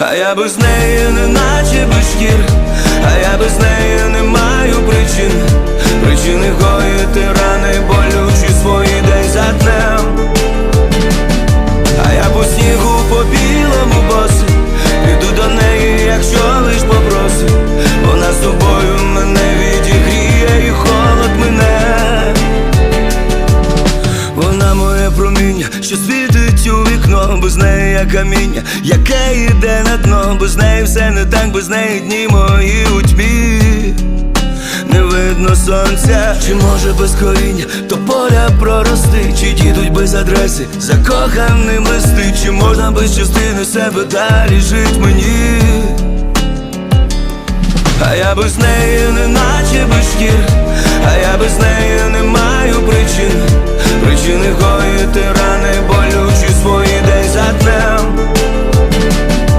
А я би з нею не наче проміння, що світить у вікно, без неї я каміння, яке йде на дно, без неї все не так, без неї дні мої у тьмі. Не видно сонця, чи може без коріння, то поля прорости, чи дідуть без адреси, закоханим листи, чи можна без частини себе далі жить мені, а я без неї не наче без шкір, а я без неї причини гоїти рани, болючі